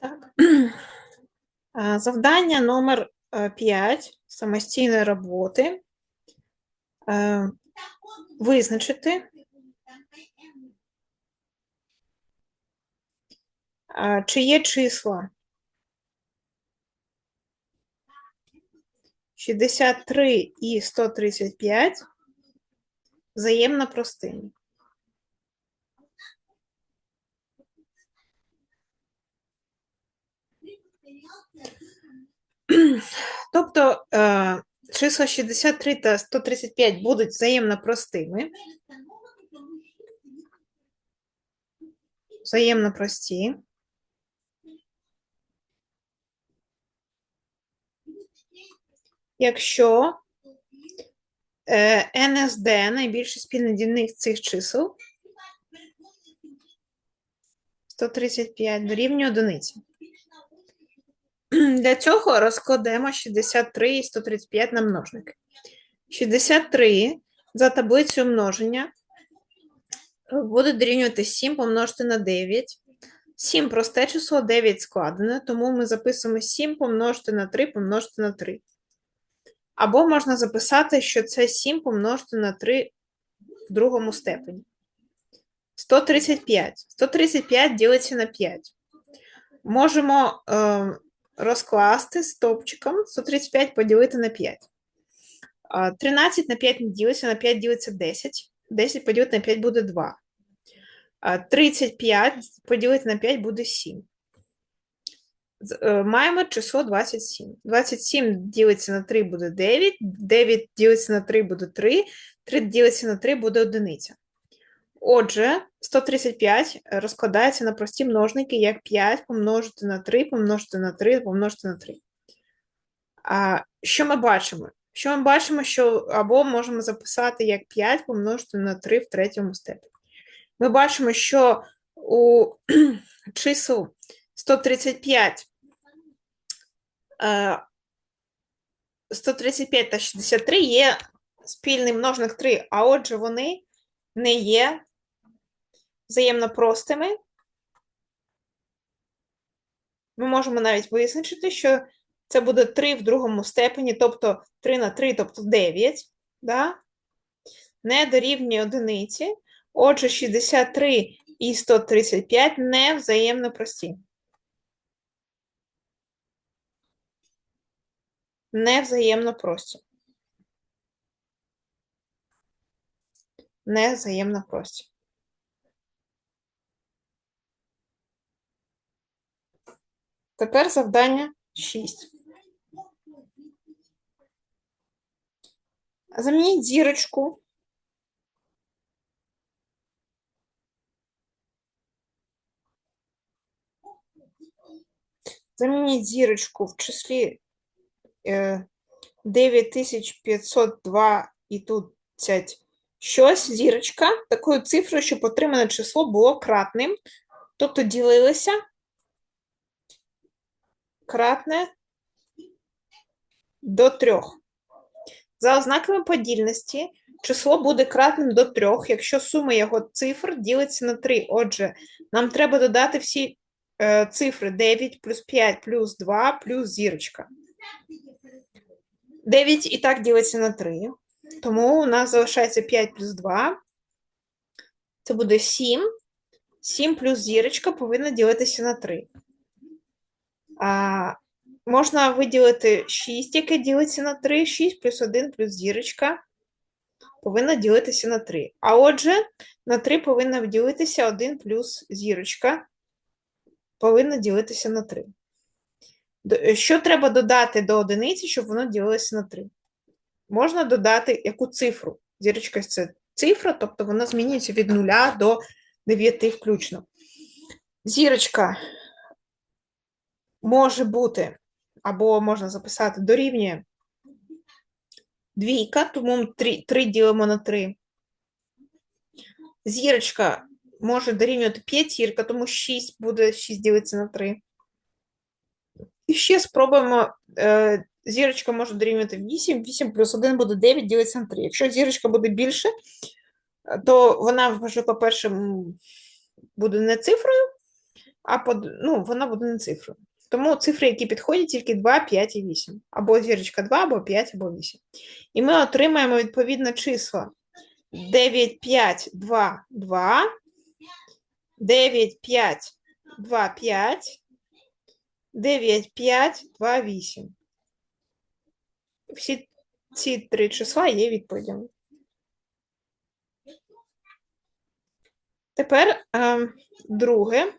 Так. Завдання номер 5 самостійної роботи. Е, Визначити, чи є числа 63 і 135 взаємно простими. Тобто е, числа 63 та 135 будуть взаємно простими. Взаємно прості. Якщо е, НСД найбільший спільний дільник цих чисел 135 дорівнює одиниці. Для цього розкладемо 63 і 135 на множники. 63 за таблицею множення буде дорівнювати 7 помножити на 9. 7 просте число, 9 складене, тому ми записуємо 7 помножити на 3 помножити на 3. Або можна записати, що це 7 помножити на 3 в другому степені. 135. 135 ділиться на 5. Можемо е, розкласти стовпчиком 135 поділити на 5. 13 на 5 не ділиться, на 5 ділиться 10. 10 поділити на 5 буде 2. 35 поділити на 5 буде 7. Е, маємо число 27. 27 ділиться на 3 буде 9, 9 ділиться на 3 буде 3, 3 ділиться на 3 буде 1. Отже, 135 розкладається на прості множники, як 5 помножити на 3, помножити на 3, помножити на 3. А що ми бачимо? Що ми бачимо, що або можемо записати як 5 помножити на 3 в третьому степені. Ми бачимо, що у чисел 135 135 е, та 63 є спільний множник 3, а отже, вони не є взаємно простими. Ми можемо навіть визначити, що це буде 3 в другому степені, тобто 3 на 3, тобто 9, да? не дорівнює одиниці. Отже, 63 і 135 не взаємно прості. Не взаємно прості. Не взаємно прості. Тепер завдання 6. Замініть зірочку. Замініть зірочку в числі 9502 е, і тут щось, зірочка, такою цифрою, щоб отримане число було кратним. Тобто ділилися кратне до трьох. За ознаками подільності число буде кратним до трьох, якщо сума його цифр ділиться на 3. Отже, нам треба додати всі е, цифри 9 плюс 5 плюс 2 плюс зірочка. 9 і так ділиться на 3. Тому у нас залишається 5 плюс 2. Це буде 7. 7 плюс зірочка повинна ділитися на 3. А, Можна виділити 6, яке ділиться на 3, 6 плюс 1 плюс зірочка повинна ділитися на 3. А отже, на 3 повинна ділитися 1 плюс зірочка, повинна ділитися на 3. Що треба додати до одиниці, щоб воно ділилося на 3? Можна додати яку цифру? Зірочка це цифра, тобто вона змінюється від 0 до 9 включно. Зірочка може бути, або можна записати дорівнює двійка, тому 3, 3 ділимо на 3. Зірочка може дорівнювати п'ятірка, тому 6 буде 6 ділиться на 3. І ще спробуємо. Е, зірочка може дорівнювати 8, 8 плюс 1 буде 9, ділиться на 3. Якщо зірочка буде більше, то вона вже, по-перше, буде не цифрою, а под, ну, вона буде не цифрою. Тому цифри, які підходять, тільки 2, 5 і 8. Або зірочка 2, або 5, або 8. І ми отримаємо відповідно числа 9, 5, 2, 2, 9, 5, 2, 5, 9, 5, 2, 8. Всі ці три числа є відповідями. Тепер е, друге.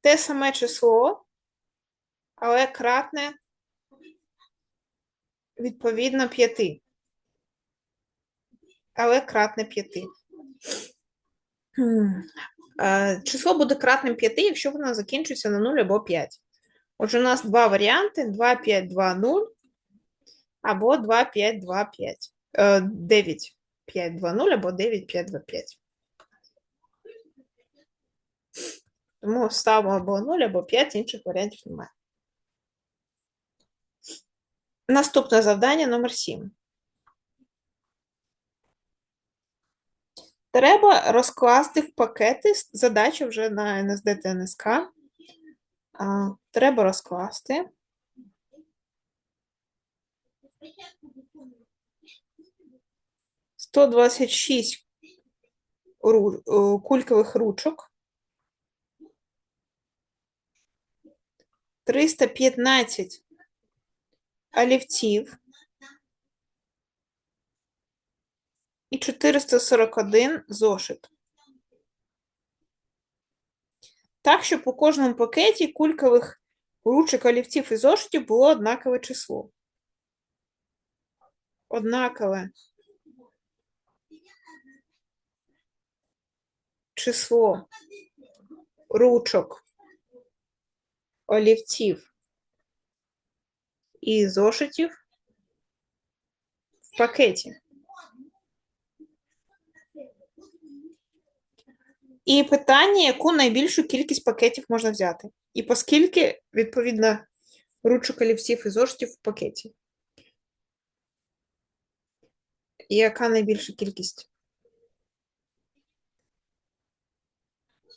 Те саме число, але кратне відповідно 5. Але кратне 5. Е, число буде кратним 5, якщо воно закінчується на 0 або 5. Отже, у нас два варіанти: 2, 5, 2, 0 або 2, 5, 2, 5. 9, 5, 2, 0 або 9, 5, 2, 5. Тому ставимо або 0, або 5, інших варіантів немає. Наступне завдання номер 7. Треба розкласти в пакети задачу вже на НСД та НСК. Треба розкласти. Сто двадцять шість кулькових ручок. 315 олівців і 441 зошит. Так, щоб у кожному пакеті кулькових ручок олівців і зошитів було однакове число. Однакове число ручок олівців і зошитів в пакеті. І питання, яку найбільшу кількість пакетів можна взяти. І поскільки, відповідно, ручок олівців і зошитів в пакеті. І яка найбільша кількість?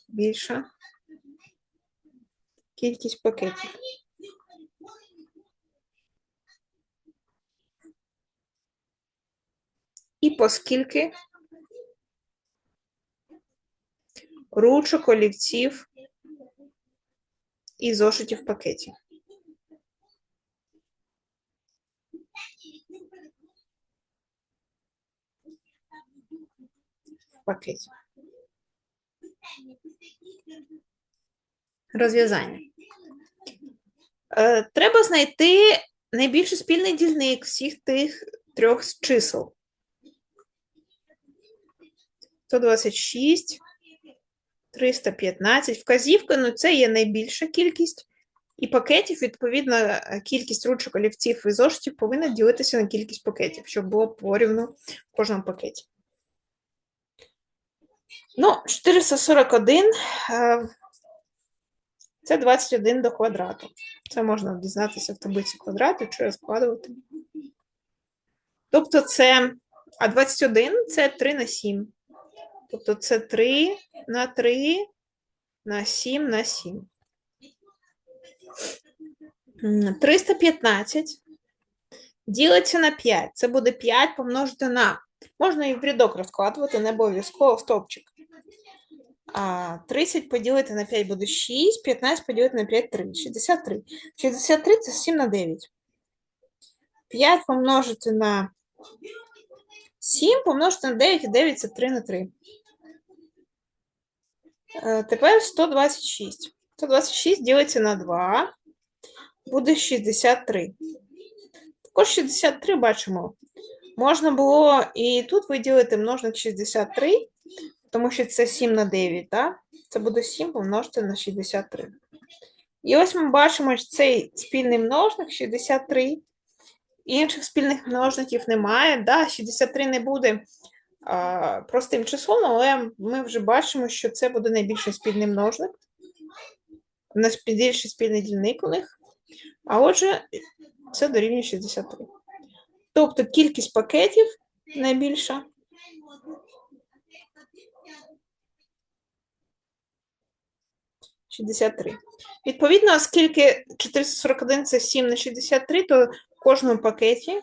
Більша кількість пакетів. І поскільки ручок, олівців і зошитів в пакеті. В пакеті. Розв'язання. Е, треба знайти найбільший спільний дільник всіх тих трьох чисел. 126, 315. Вказівка, ну це є найбільша кількість. І пакетів, відповідно, кількість ручок, олівців і зошитів повинна ділитися на кількість пакетів, щоб було порівну в кожному пакеті. Ну, 441 це 21 до квадрату. Це можна дізнатися в таблиці квадрату чи розкладувати. Тобто це, а 21 це 3 на 7. Тобто це 3 на 3 на 7 на 7. 315 ділиться на 5. Це буде 5 помножити на. Можна і в рядок розкладувати, не обов'язково стовпчик. 30 поділити на 5 буде 6, 15 поділити на 5 3. 63. 63 це 7 на 9. 5 помножити на 7 помножити на 9 і 9 це 3 на 3. Тепер 126. 126 ділиться на 2, буде 63. Також 63 бачимо. Можна було і тут виділити множник 63, тому що це 7 на 9, так? Це буде 7 помножити на 63. І ось ми бачимо, що цей спільний множник 63. Інших спільних множників немає. Да, 63 не буде простим числом, але ми вже бачимо, що це буде найбільший спільний множник. Найбільший спільний дільник у них. А отже, це дорівнює 63. Тобто кількість пакетів найбільша. 63. Відповідно, оскільки 441 це 7 на 63, то в кожному пакеті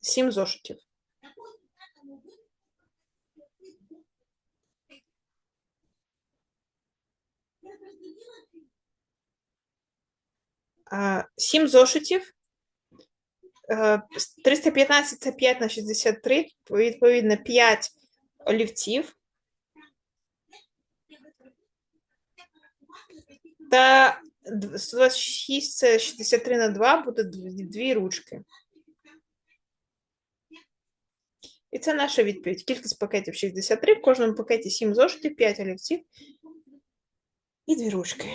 7 зошитів. 7 зошитів. Е, 315 це 5 на 63, відповідно 5 олівців. Та 126 це 63 на 2, буде дві, дві ручки. І це наша відповідь. Кількість пакетів 63, в кожному пакеті 7 зошитів, 5 олівців і дві ручки.